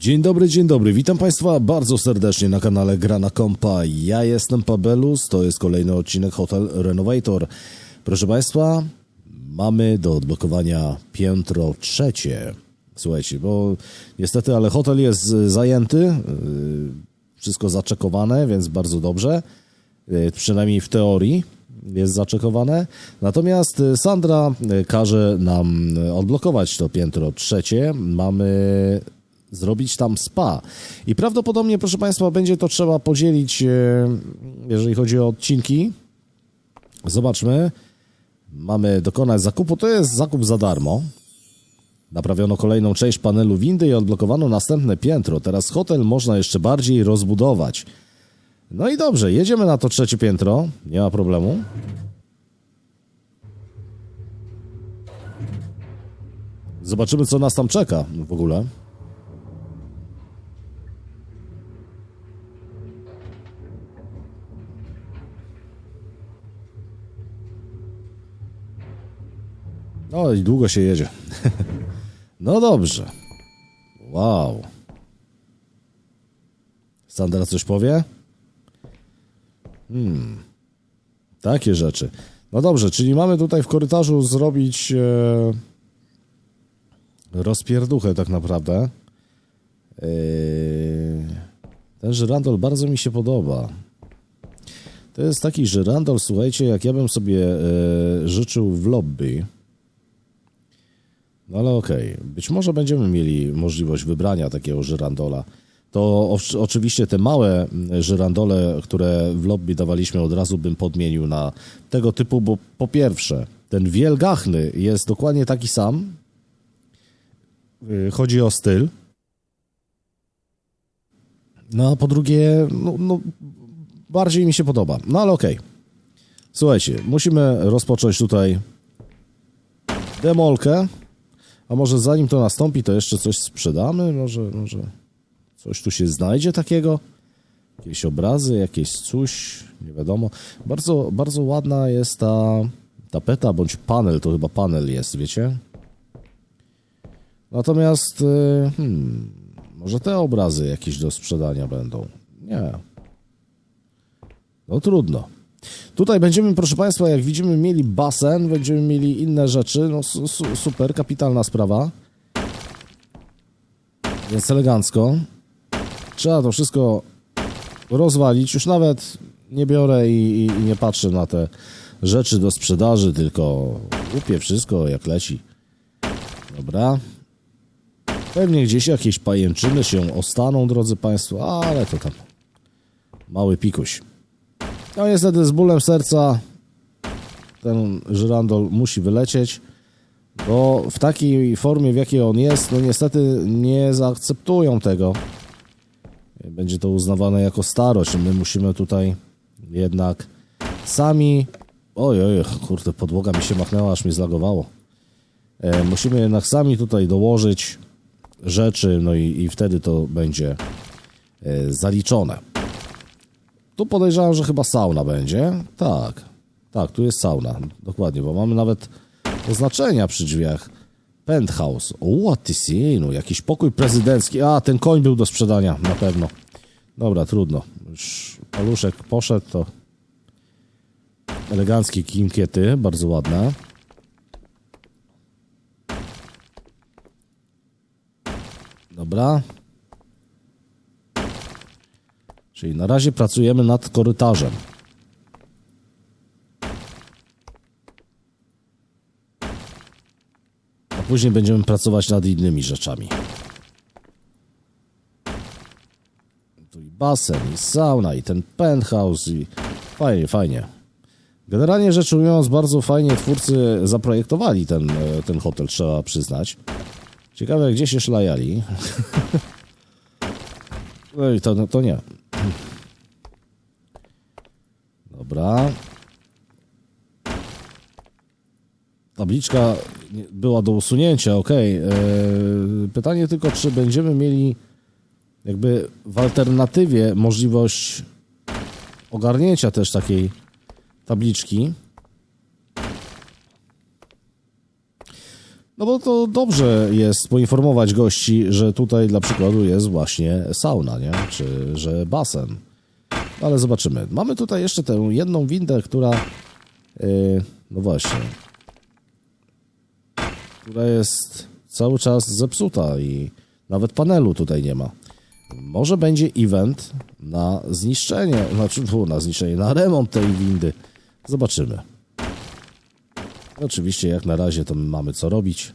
Dzień dobry, dzień dobry. Witam Państwa bardzo serdecznie na kanale Grana Kompa. Ja jestem Pabelus, to jest kolejny odcinek Hotel Renovator. Proszę Państwa, mamy do odblokowania piętro trzecie. Słuchajcie, bo niestety, ale hotel jest zajęty, y, wszystko zaczekowane, więc bardzo dobrze. Y, Przynajmniej w teorii jest zaczekowane. Natomiast y, Sandra każe nam odblokować to piętro trzecie. Mamy zrobić tam spa. I prawdopodobnie, proszę Państwa, będzie to trzeba podzielić, e, jeżeli chodzi o odcinki. Zobaczmy. Mamy dokonać zakupu. To jest zakup za darmo. Naprawiono kolejną część panelu windy i odblokowano następne piętro. Teraz hotel można jeszcze bardziej rozbudować. No i dobrze, jedziemy na to trzecie piętro. Nie ma problemu. Zobaczymy, co nas tam czeka w ogóle. I długo się jedzie. no dobrze. Wow. Sandra coś powie? Hmm. Takie rzeczy. No dobrze, czyli mamy tutaj w korytarzu zrobić e, rozpierduchę tak naprawdę. E, ten żyrandol bardzo mi się podoba. To jest taki żyrandol, słuchajcie, jak ja bym sobie e, życzył w lobby. No ale okej, być może będziemy mieli możliwość wybrania takiego żyrandola. To oczywiście te małe mm, żyrandole, które w lobby dawaliśmy, od razu bym podmienił na tego typu, bo po pierwsze, ten wielgachny jest dokładnie taki sam. Yy, Chodzi o styl. No a po drugie, no, no bardziej mi się podoba. No ale okej. Słuchajcie, musimy rozpocząć tutaj demolkę. A może zanim to nastąpi, to jeszcze coś sprzedamy? Może, może coś tu się znajdzie takiego? Jakieś obrazy, jakieś coś, nie wiadomo. Bardzo, bardzo ładna jest ta tapeta, bądź panel, to chyba panel jest, wiecie? Natomiast, y, hmm, może te obrazy jakieś do sprzedania będą? Nie. No trudno. Tutaj będziemy, proszę Państwa, jak widzimy, mieli basen, będziemy mieli inne rzeczy. No su, su, super, kapitalna sprawa. Więc elegancko. Trzeba to wszystko rozwalić. Już nawet nie biorę i, i, i nie patrzę na te rzeczy do sprzedaży, tylko łupię wszystko jak leci. Dobra. Pewnie gdzieś jakieś pajęczyny się ostaną, drodzy Państwo, ale to tam mały pikuś. No niestety z bólem serca ten żyrandol musi wylecieć, bo w takiej formie, w jakiej on jest, no niestety nie zaakceptują tego. Będzie to uznawane jako starość. My musimy tutaj jednak sami... Oj, oj, kurde, podłoga mi się machnęła, aż mi zlagowało. E, musimy jednak sami tutaj dołożyć rzeczy, no i, i wtedy to będzie e, zaliczone. Tu podejrzewam, że chyba sauna będzie. Tak. Tak, tu jest sauna. Dokładnie, bo mamy nawet oznaczenia przy drzwiach. Penthouse. O, ty synu, jakiś pokój prezydencki. A, ten koń był do sprzedania, na pewno. Dobra, trudno. Już paluszek poszedł, to eleganckie kinkiety, bardzo ładne. Dobra. Czyli na razie pracujemy nad korytarzem. A później będziemy pracować nad innymi rzeczami. Tu i basen, i sauna, i ten penthouse, i fajnie, fajnie. Generalnie rzecz ujmując, bardzo fajnie twórcy zaprojektowali ten, e, ten hotel, trzeba przyznać. Ciekawe, gdzie się szlajali. No i to, to nie. Dobra. Tabliczka była do usunięcia, ok. Pytanie tylko, czy będziemy mieli jakby w alternatywie możliwość ogarnięcia też takiej tabliczki. No bo to dobrze jest poinformować gości, że tutaj dla przykładu jest właśnie sauna, nie? Czy że basen. Ale zobaczymy. Mamy tutaj jeszcze tę jedną windę, która. Yy, no właśnie. Która jest cały czas zepsuta i nawet panelu tutaj nie ma. Może będzie event na zniszczenie, znaczy na zniszczenie, na remont tej windy. Zobaczymy. Oczywiście jak na razie to mamy co robić.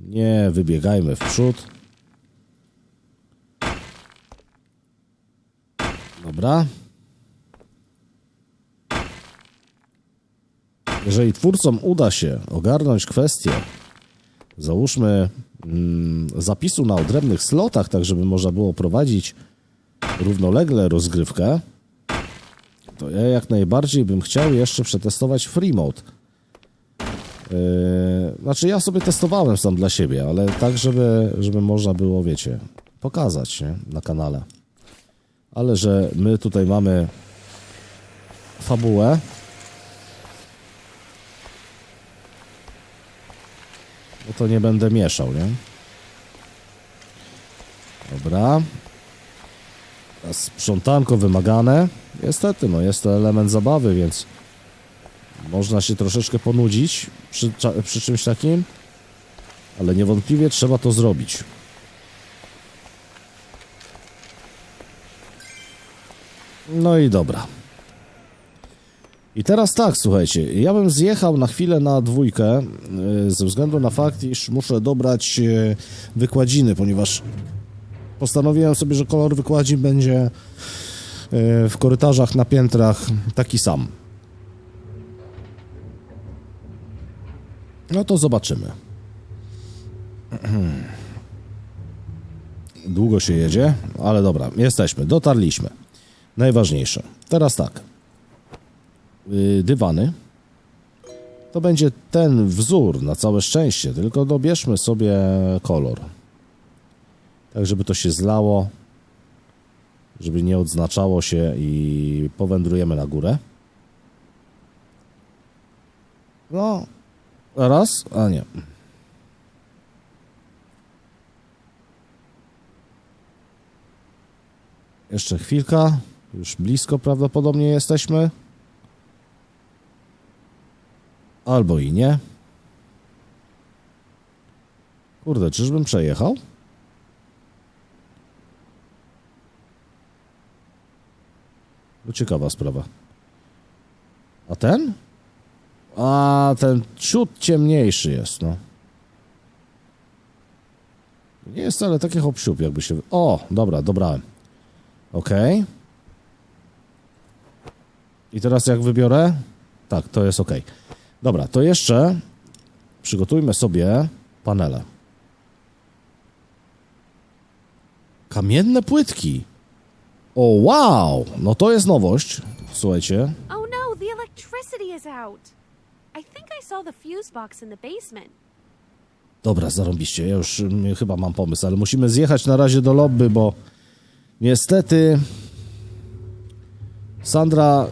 Nie wybiegajmy w przód. Dobra. Jeżeli twórcom uda się ogarnąć kwestię, załóżmy mm, zapisu na odrębnych slotach, tak żeby można było prowadzić równolegle rozgrywkę, to ja jak najbardziej bym chciał jeszcze przetestować free mode. Yy, znaczy ja sobie testowałem sam dla siebie, ale tak, żeby, żeby można było, wiecie, pokazać nie? na kanale. Ale że my tutaj mamy fabułę, no to nie będę mieszał, nie? Dobra. Sprzątanko wymagane. Niestety, no jest to element zabawy, więc można się troszeczkę ponudzić przy, przy czymś takim, ale niewątpliwie trzeba to zrobić. No i dobra. I teraz tak, słuchajcie, ja bym zjechał na chwilę na dwójkę, yy, ze względu na fakt, iż muszę dobrać yy, wykładziny, ponieważ postanowiłem sobie, że kolor wykładzin będzie yy, w korytarzach na piętrach taki sam. No to zobaczymy. Długo się jedzie, ale dobra, jesteśmy, dotarliśmy. Najważniejsze. Teraz tak. Yy, dywany. To będzie ten wzór na całe szczęście, tylko dobierzmy sobie kolor. Tak, żeby to się zlało, żeby nie odznaczało się i powędrujemy na górę. No, raz, a nie. Jeszcze chwilka. Już blisko prawdopodobnie jesteśmy. Albo i nie. Kurde, czyżbym przejechał? No ciekawa sprawa. A ten? A ten ciut ciemniejszy jest, no. Nie jest wcale taki hop jakby się... O, dobra, dobrałem. Okej. I teraz jak wybiorę? Tak, to jest ok. Dobra, to jeszcze przygotujmy sobie panele. Kamienne płytki. O, wow! No to jest nowość. Słuchajcie. Oh no, the electricity is out. I think I saw the fuse box in the basement. Dobra, zarąbiście. Ja już mm, chyba mam pomysł, ale musimy zjechać na razie do lobby, bo niestety Sandra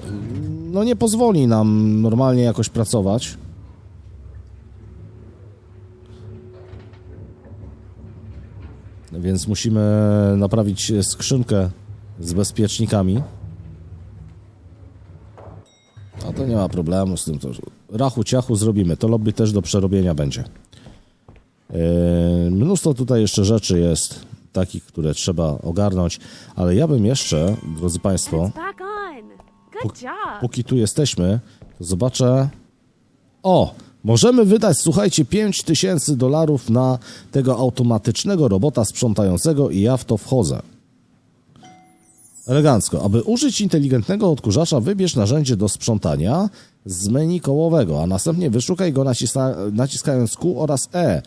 no nie pozwoli nam normalnie jakoś pracować. Więc musimy naprawić skrzynkę z bezpiecznikami. A to nie ma problemu z tym. To rachu ciachu zrobimy. To lobby też do przerobienia będzie. Yy, Mnóstwo tutaj jeszcze rzeczy jest, takich, które trzeba ogarnąć, ale ja bym jeszcze, drodzy Państwo, Job. póki tu jesteśmy, to zobaczę. O! Możemy wydać, słuchajcie, 5 tysięcy dolarów na tego automatycznego robota sprzątającego i ja w to wchodzę. Elegancko. Aby użyć inteligentnego odkurzacza, wybierz narzędzie do sprzątania z menu kołowego, a następnie wyszukaj go nacisna, naciskając Q oraz E.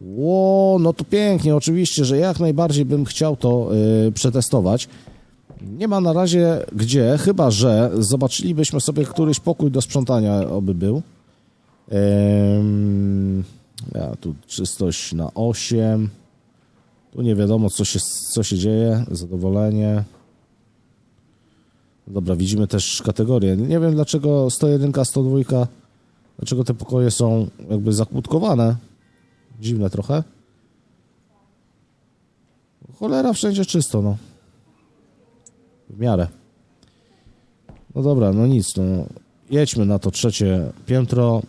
Ło, no to pięknie, oczywiście, że jak najbardziej bym chciał to yy, przetestować. Nie ma na razie gdzie, chyba że zobaczylibyśmy sobie któryś pokój do sprzątania, oby był. Ja tu czystość na 8. Tu nie wiadomo, co się, co się dzieje. Zadowolenie. Dobra, widzimy też kategorie. Nie wiem dlaczego 101, 102, dlaczego te pokoje są jakby zakłódkowane. Dziwne trochę. Cholera, wszędzie czysto, no. W miarę. No dobra, no nic, no. Jedźmy na to trzecie piętro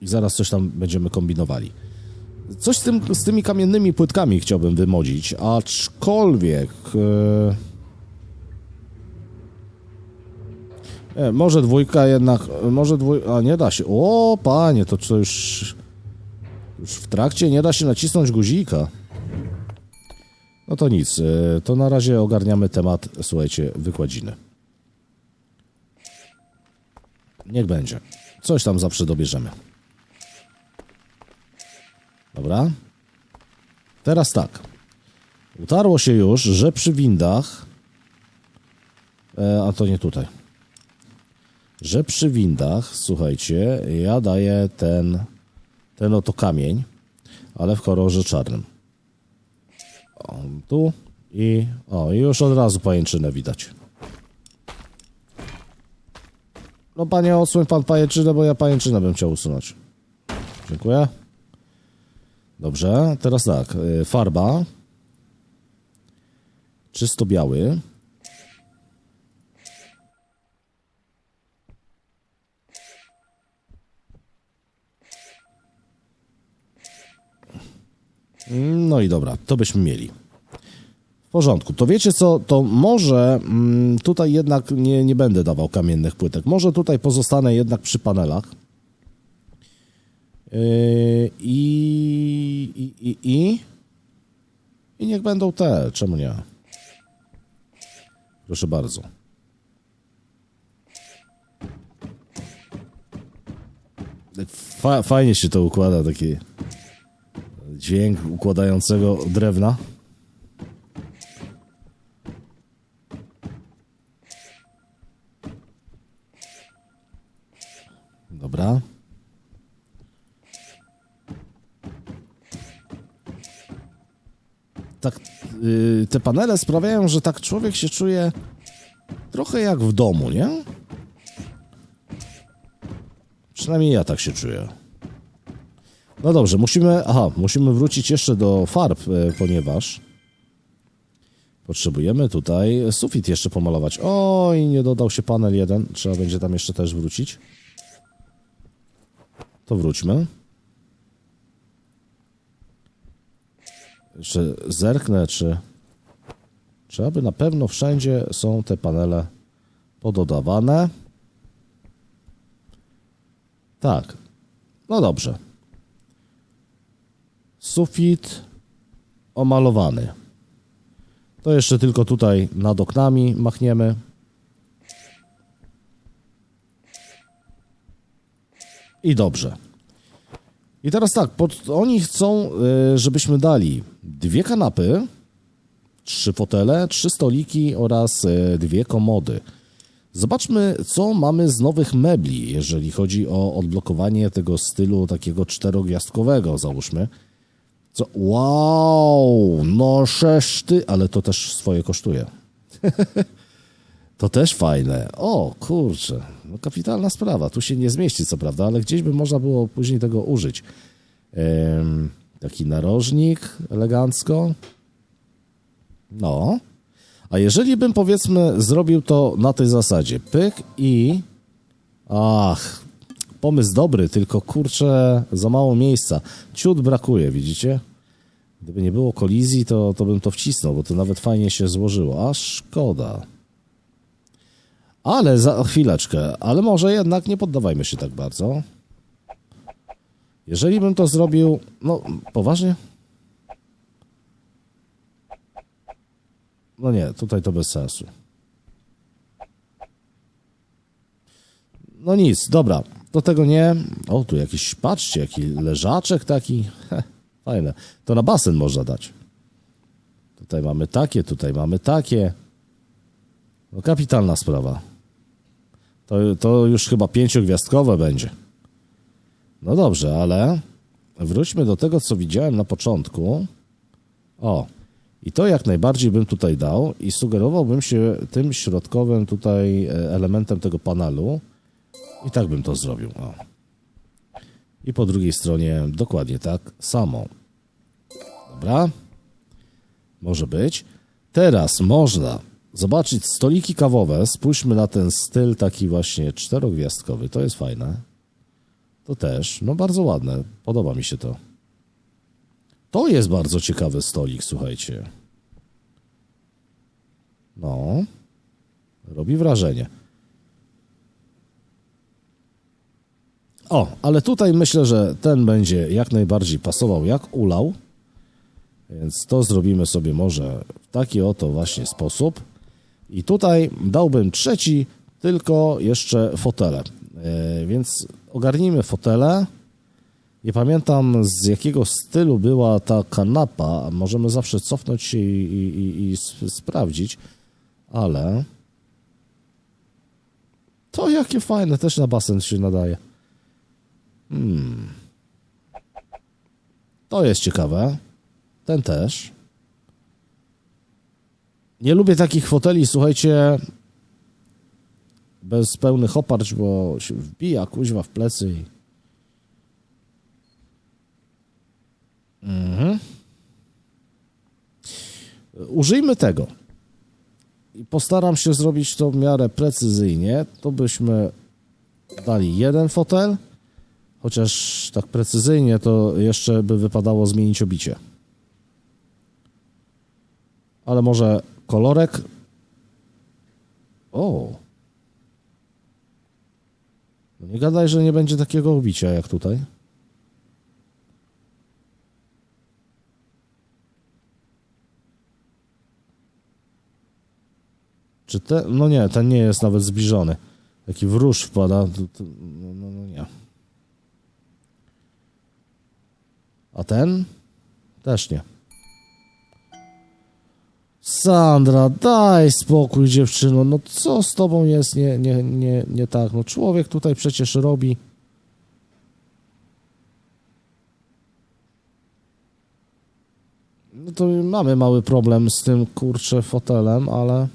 i zaraz coś tam będziemy kombinowali. Coś z, tym, z tymi kamiennymi płytkami chciałbym wymodzić, aczkolwiek... Nie, może dwójka jednak, może dwójka, a nie da się. O, panie, to co już, już w trakcie nie da się nacisnąć guzika. No to nic, e, to na razie ogarniamy temat, słuchajcie, wykładziny. Niech będzie. Coś tam zawsze dobierzemy. Dobra. Teraz tak. Utarło się już, że przy windach, e, a to nie tutaj, że przy windach, słuchajcie, ja daję ten, ten oto kamień, ale w kolorze czarnym. O, tu i o, już od razu pajęczynę widać. No panie, odsuń pan pajęczynę, bo ja pajęczynę bym chciał usunąć. Dziękuję. Dobrze, teraz tak, y, farba. Czysto biały. No i dobra, to byśmy mieli. W porządku. To wiecie co, to może mm, tutaj jednak nie, nie będę dawał kamiennych płytek. Może tutaj pozostanę jednak przy panelach. Yy, I, i, i, i, I niech będą te, czemu nie? Proszę bardzo. Fa, fajnie się to układa, taki dźwięk układającego drewna. Dobra. Tak, y, te panele sprawiają, że tak człowiek się czuje trochę jak w domu, nie? Przynajmniej ja tak się czuję. No dobrze, musimy, aha, musimy wrócić jeszcze do farb, e, ponieważ potrzebujemy tutaj sufit jeszcze pomalować. Oj, nie dodał się panel jeden, trzeba będzie tam jeszcze też wrócić. To wróćmy. Jeszcze zerknę, czy czy aby na pewno wszędzie są te panele pododawane. Tak. No dobrze. Sufit omalowany. To jeszcze tylko tutaj nad oknami machniemy. I dobrze. I teraz tak, pod, oni chcą, y, żebyśmy dali dwie kanapy, trzy fotele, trzy stoliki oraz y, dwie komody. Zobaczmy, co mamy z nowych mebli, jeżeli chodzi o odblokowanie tego stylu takiego czterogwiazdkowego, załóżmy. Co? Wow, no szeszty, ale to też swoje kosztuje. to też fajne. O, kurczę, no kapitalna sprawa. Tu się nie zmieści, co prawda, ale gdzieś by można było później tego użyć. Taki narożnik elegancko. No. A jeżeli bym powiedzmy zrobił to na tej zasadzie, pyk i ach, pomysł dobry, tylko kurczę, za mało miejsca. Ciut brakuje, widzicie? Gdyby nie było kolizji, to, to bym to wcisnął, bo to nawet fajnie się złożyło. A szkoda. Ale za chwileczkę, ale może jednak nie poddawajmy się tak bardzo. Jeżeli bym to zrobił, no poważnie? No nie, tutaj to bez sensu. No nic, dobra, do tego nie. O, tu jakiś, patrzcie, jaki leżaczek taki. Heh, fajne. To na basen można dać. Tutaj mamy takie, tutaj mamy takie. No kapitalna sprawa. To, to już chyba pięciogwiazdkowe będzie. No dobrze, ale wróćmy do tego, co widziałem na początku. O, i to jak najbardziej bym tutaj dał i sugerowałbym się tym środkowym tutaj e, elementem tego panelu. I tak bym to zrobił. O. I po drugiej stronie dokładnie tak samo. Dobra. Może być. Teraz można zobaczyć stoliki kawowe. Spójrzmy na ten styl taki właśnie czterogwiazdkowy. To jest fajne. To też. No bardzo ładne. Podoba mi się to. To jest bardzo ciekawy stolik, słuchajcie. No. Robi wrażenie. O, ale tutaj myślę, że ten będzie jak najbardziej pasował jak ulał. Więc to zrobimy sobie może w taki oto właśnie sposób. I tutaj dałbym trzeci, tylko jeszcze fotele. E, więc ogarnijmy fotele. Nie pamiętam z jakiego stylu była ta kanapa. Możemy zawsze cofnąć się i, i, i, i sp- sprawdzić, ale to jakie fajne, też na basen się nadaje. Hmm. To jest ciekawe. Ten też. Nie lubię takich foteli, słuchajcie, bez pełnych oparć, bo się wbija kuźwa w plecy i... Mhm. Użyjmy tego. I postaram się zrobić to w miarę precyzyjnie. To byśmy dali jeden fotel, chociaż tak precyzyjnie to jeszcze by wypadało zmienić obicie. Ale może kolorek. O. No nie gadaj, że nie będzie takiego obicia jak tutaj. Czy te? No nie, ten nie jest nawet zbliżony. Taki wróż wpada. To, to, no, no, no nie. A ten? Też nie. Sandra, daj spokój dziewczyno. No co z tobą jest nie, nie, nie, nie tak? No człowiek tutaj przecież robi. No to mamy mały problem z tym kurczę fotelem, ale.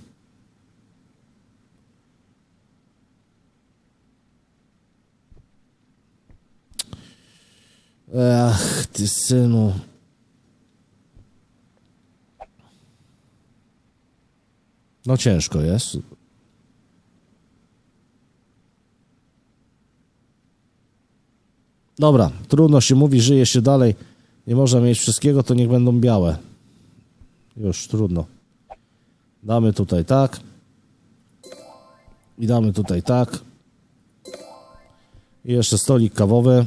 Ach, ty synu. No ciężko jest. Dobra, trudno się mówi, żyje się dalej. Nie można mieć wszystkiego, to niech będą białe. Już trudno. Damy tutaj tak. I damy tutaj tak. I jeszcze stolik kawowy.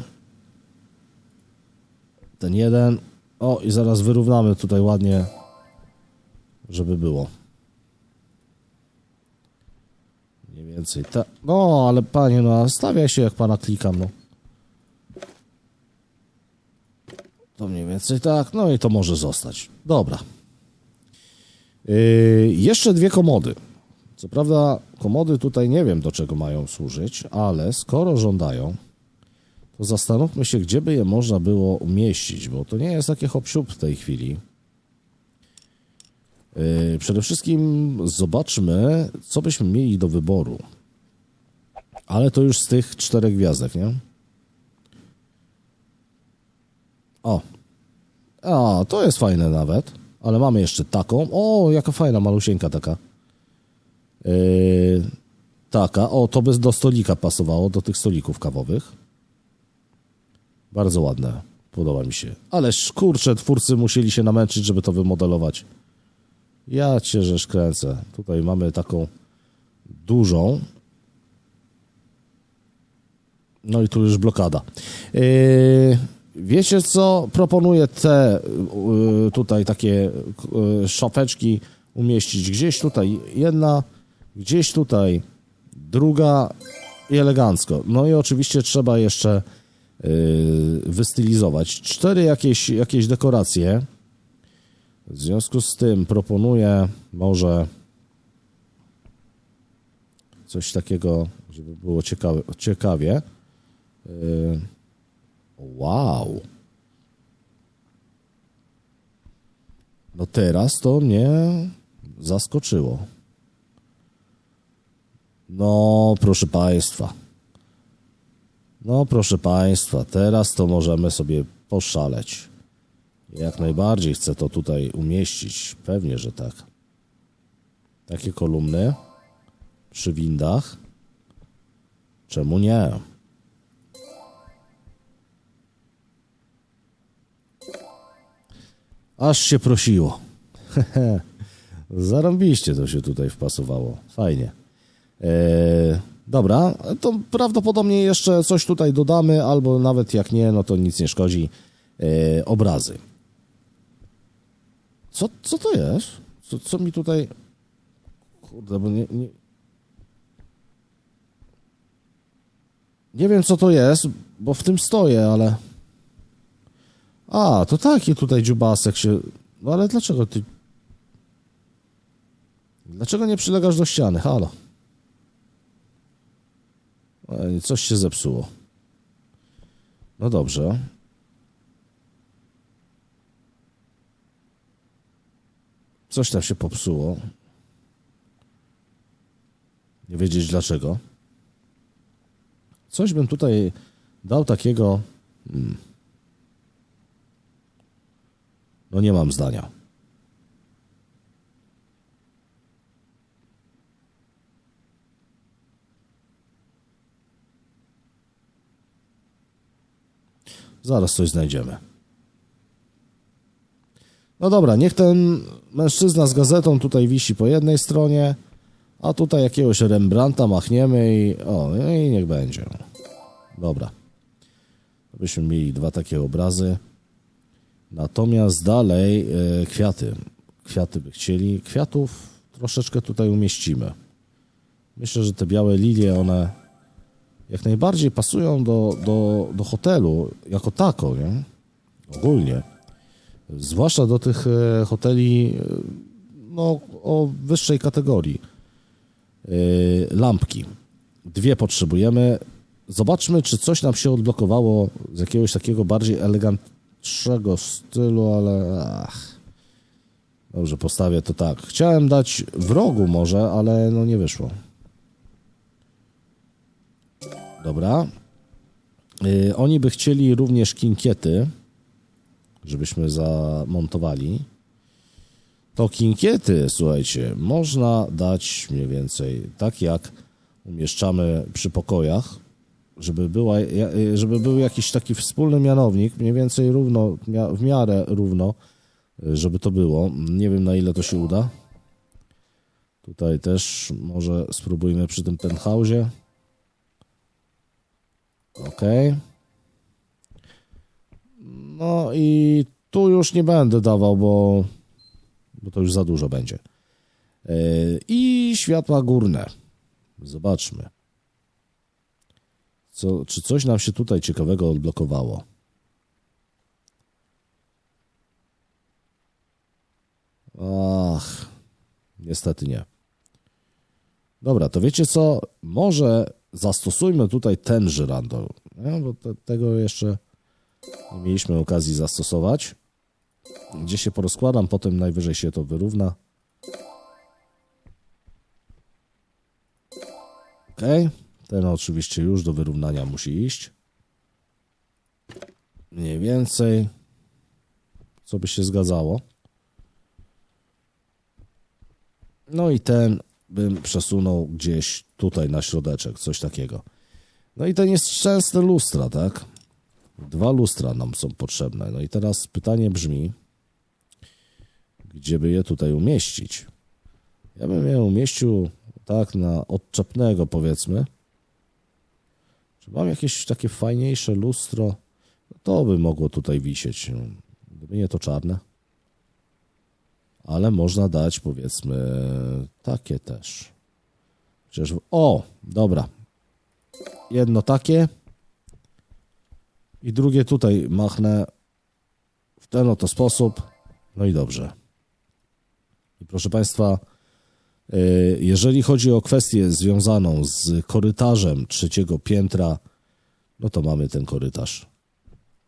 Ten jeden. O, i zaraz wyrównamy tutaj ładnie, żeby było. Mniej więcej tak. No, ale panie, no, stawiaj się jak pana klikam, no. To mniej więcej tak. No i to może zostać. Dobra. Yy, jeszcze dwie komody. Co prawda, komody tutaj nie wiem do czego mają służyć, ale skoro żądają, zastanówmy się, gdzie by je można było umieścić, bo to nie jest takie hop w tej chwili. Yy, przede wszystkim zobaczmy, co byśmy mieli do wyboru. Ale to już z tych czterech gwiazdek, nie? O. A, to jest fajne nawet. Ale mamy jeszcze taką. O, jaka fajna, malusieńka taka. Yy, taka. O, to by do stolika pasowało, do tych stolików kawowych. Bardzo ładne. Podoba mi się. Ale kurczę, twórcy musieli się namęczyć, żeby to wymodelować. Ja cię żeż kręcę. Tutaj mamy taką dużą. No i tu już blokada. Yy, wiecie co? Proponuję te yy, tutaj takie yy, szafeczki umieścić gdzieś tutaj jedna, gdzieś tutaj druga i elegancko. No i oczywiście trzeba jeszcze wystylizować. Cztery jakieś, jakieś dekoracje. W związku z tym proponuję może coś takiego, żeby było ciekawe, ciekawie. Yy, Wow. No teraz to mnie zaskoczyło. No, proszę Państwa. No, proszę Państwa, teraz to możemy sobie poszaleć. Jak najbardziej chcę to tutaj umieścić. Pewnie, że tak. Takie kolumny przy windach. Czemu nie? Aż się prosiło. Zarąbiście to się tutaj wpasowało. Fajnie. Eee, dobra, to prawdopodobnie jeszcze coś tutaj dodamy, albo nawet jak nie, no to nic nie szkodzi. Eee, obrazy. Co, co to jest? Co, co mi tutaj... Kurde, bo nie, nie... Nie wiem, co to jest, bo w tym stoję, ale... A, to taki tutaj dziubasek się... No ale dlaczego ty... Dlaczego nie przylegasz do ściany? Halo. Ej, Coś się zepsuło. No dobrze. Coś tam się popsuło. Nie wiedzieć dlaczego. Coś bym tutaj dał takiego. hmm. No nie mam zdania. Zaraz coś znajdziemy. No dobra, niech ten mężczyzna z gazetą tutaj wisi po jednej stronie, a tutaj jakiegoś Rembrandta machniemy i o, no i niech będzie. Dobra. Byśmy mieli dwa takie obrazy. Natomiast dalej e, kwiaty. Kwiaty by chcieli. Kwiatów troszeczkę tutaj umieścimy. Myślę, że te białe lilie, one jak najbardziej pasują do, do, do hotelu jako tako, nie? Ogólnie. Zwłaszcza do tych e, hoteli e, no, o wyższej kategorii. E, lampki. Dwie potrzebujemy. Zobaczmy, czy coś nam się odblokowało z jakiegoś takiego bardziej elegantnego stylu, ale ach. Dobrze, postawię to tak. Chciałem dać w rogu może, ale no nie wyszło. Dobra. Y, oni by chcieli również kinkiety, żebyśmy zamontowali. To kinkiety, słuchajcie, można dać mniej więcej tak jak umieszczamy przy pokojach, żeby, była, y, żeby był jakiś taki wspólny mianownik, mniej więcej równo, w miarę równo, y, żeby to było. Nie wiem na ile to się uda. Tutaj też może spróbujmy przy tym penthouse'ie. Ok. No i tu już nie będę dawał, bo, bo to już za dużo będzie. Yy, I światła górne. Zobaczmy. Co, czy coś nam się tutaj ciekawego odblokowało? Ach, niestety nie. Dobra, to wiecie co? Może zastosujmy tutaj ten żyrandol, nie? bo te, tego jeszcze nie mieliśmy okazji zastosować. Gdzie się porozkładam, potem najwyżej się to wyrówna. Ok, ten oczywiście już do wyrównania musi iść. Mniej więcej, co by się zgadzało. No i ten bym przesunął gdzieś tutaj na środeczek, coś takiego. No i to nieszczęsne lustra, tak? Dwa lustra nam są potrzebne. No i teraz pytanie brzmi, gdzie by je tutaj umieścić? Ja bym je umieścił tak na odczepnego powiedzmy. Czy mam jakieś takie fajniejsze lustro? To by mogło tutaj wisieć. Gdyby nie to czarne. Ale można dać powiedzmy takie też. O, dobra. Jedno takie i drugie tutaj machnę w ten oto sposób. No i dobrze. I proszę Państwa, y, jeżeli chodzi o kwestię związaną z korytarzem trzeciego piętra, no to mamy ten korytarz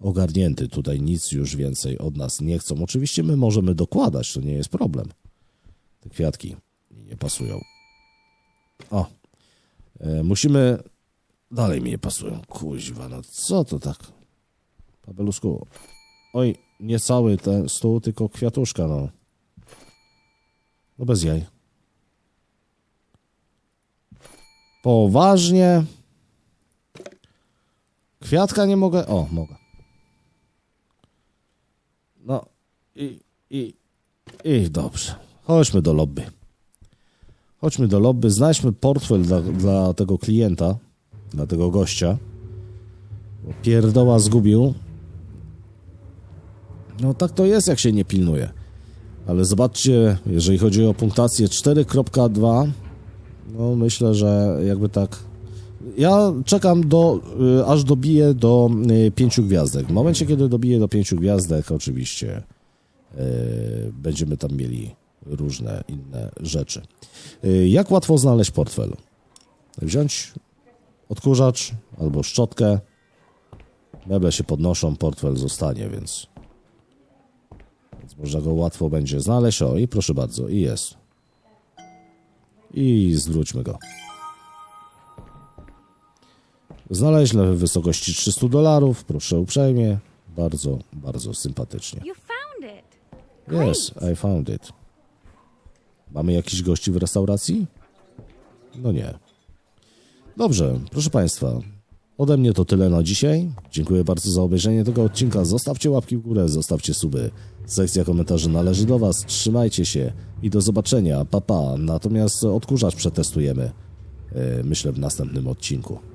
ogarnięty. Tutaj nic już więcej od nas nie chcą. Oczywiście my możemy dokładać, to nie jest problem. Te kwiatki nie pasują. O, e, musimy dalej mi nie pasują. Kuźwa, no co to tak? Pabelusku. Oj, nie cały ten stół, tylko kwiatuszka, no. No bez jaj. Poważnie. Kwiatka nie mogę. O, mogę. No i, i, i dobrze. Chodźmy do lobby. Chodźmy do lobby, znajdźmy portfel dla, dla tego klienta, dla tego gościa. Pierdoła zgubił. No tak to jest, jak się nie pilnuje. Ale zobaczcie, jeżeli chodzi o punktację 4.2, no myślę, że jakby tak. Ja czekam do, y, aż dobiję do y, pięciu gwiazdek. W momencie, kiedy dobiję do pięciu gwiazdek, oczywiście y, będziemy tam mieli różne inne rzeczy. Y, jak łatwo znaleźć portfel? Wziąć odkurzacz albo szczotkę. Meble się podnoszą, portfel zostanie, więc, więc można go łatwo będzie znaleźć. O, i proszę bardzo, i jest. I zwróćmy go. Znaleźć na wysokości 300 dolarów, proszę uprzejmie. Bardzo, bardzo sympatycznie. Yes, I found it. Mamy jakichś gości w restauracji? No nie. Dobrze, proszę Państwa. Ode mnie to tyle na dzisiaj. Dziękuję bardzo za obejrzenie tego odcinka. Zostawcie łapki w górę, zostawcie suby. Sekcja komentarzy należy do Was. Trzymajcie się i do zobaczenia. Pa, pa. Natomiast odkurzacz przetestujemy, e, myślę, w następnym odcinku.